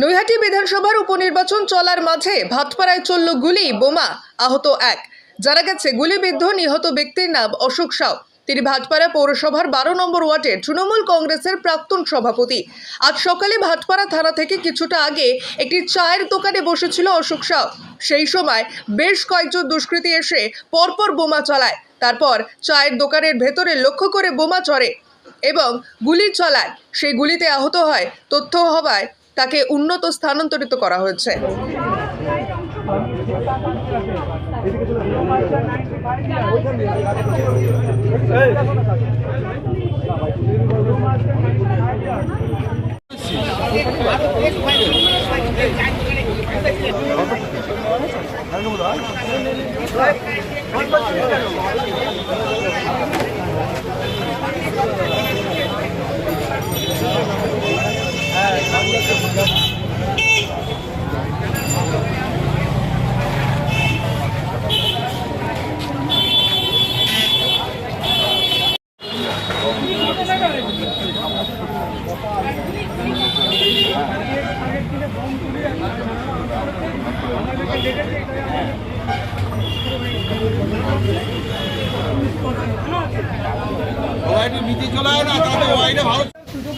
নৈহাটি বিধানসভার উপনির্বাচন চলার মাঝে ভাটপাড়ায় চলল গুলি, বোমা, আহত এক। জানা গেছে, গুলিবিদ্ধ নিহত ব্যক্তির নাম অশোক সাউ। তিনি ভাটপাড়া পৌরসভার বারো নম্বর ওয়ার্ডের তৃণমূল কংগ্রেসের প্রাক্তন সভাপতি। আজ সকালে ভাটপাড়া থানা থেকে কিছুটা আগে একটি চায়ের দোকানে বসেছিল অশোক সাউ। সেই সময় বেশ কয়েকজন দুষ্কৃতী এসে পরপর বোমা চালায়। তারপর চায়ের দোকানের ভেতরে লক্ষ্য করে বোমা চড়ে এবং গুলি চালায়। সেই গুলিতে আহত হয় তথ্য হওয়ায় তাকে উন্নত স্থানান্তরিত করা হয়েছে। ওয়াইডে নিচে চলে আয় না তাহলে ভালো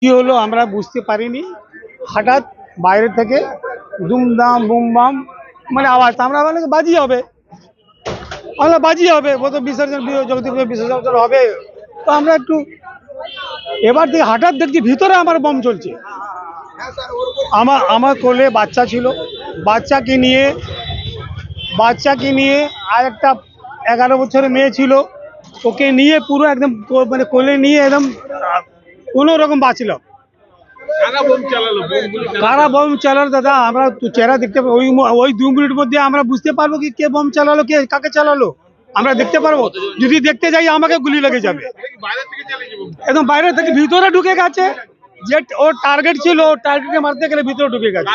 কি হলো আমরা বুঝতে পারিনি। হঠাৎ বাইরে থেকে দুমদাম, বুমবাম মানে আওয়াজ। আমরা বলে বাজি হবে। আমরা বাজি হবে। ও তো বিসর্জন জগদীপ বিসর্জন হবে। তো আমরা একটু এবার দেখি, হঠাৎ দেখছি ভিতরে আমার বম চলছে। আমার আমার কোলে বাচ্চা ছিল। বাচ্চাকে নিয়ে বাচ্চাকে নিয়ে আর একটা এগারো বছরের মেয়ে ছিল। ওকে নিয়ে পুরো একদম মানে কোলে নিয়ে একদম কোনো রকম বাঁচল কারা বোম চালালো? দাদা? আমরা চেহারা দেখতে ওই ওই দু মিনিট মধ্যে আমরা বুঝতে পারব কি কে বোম চালালো কে কাকে চালালো? আমরা দেখতে পারব। যদি দেখতে যাই আমাকে গুলি লেগে যাবে। একদম বাইরে থেকে ভিতরে ঢুকে গেছে। যে ওর টার্গেট ছিল ওর টার্গেটে মারতে গেলে ভিতরে ঢুকে গেছে।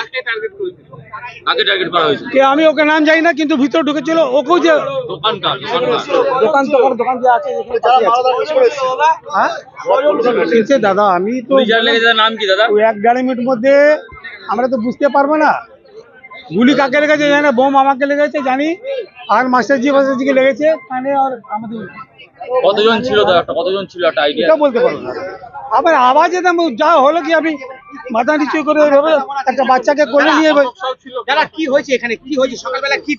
কে আমি ওকে নাম জানি না কিন্তু ভিতরে ঢুকেছিল ওকেও যে দোকান দোকান আছে। হ্যাঁ? দাদা আমি তো নাম কি দাদা? ওই এক দেড় মিনিট মধ্যে আমরা তো বুঝতে পারব না। গুলি কাকে লেগেছে জানি বোম আমাকে লেগেছে জানি আর মাস্টারজি মাস্টারজিকে লেগেছে কানে আর আমাদের কতজন ছিল দাদা? কতজন ছিল? একটা আইডিয়া বলতে পারব না। আবার আওয়াজে যা হলো কি আমি মাথা নিচু করে একটা বাচ্চাকে কোলে নিয়ে দাদা কি হয়েছে এখানে? কি হয়েছে? সকালবেলা কি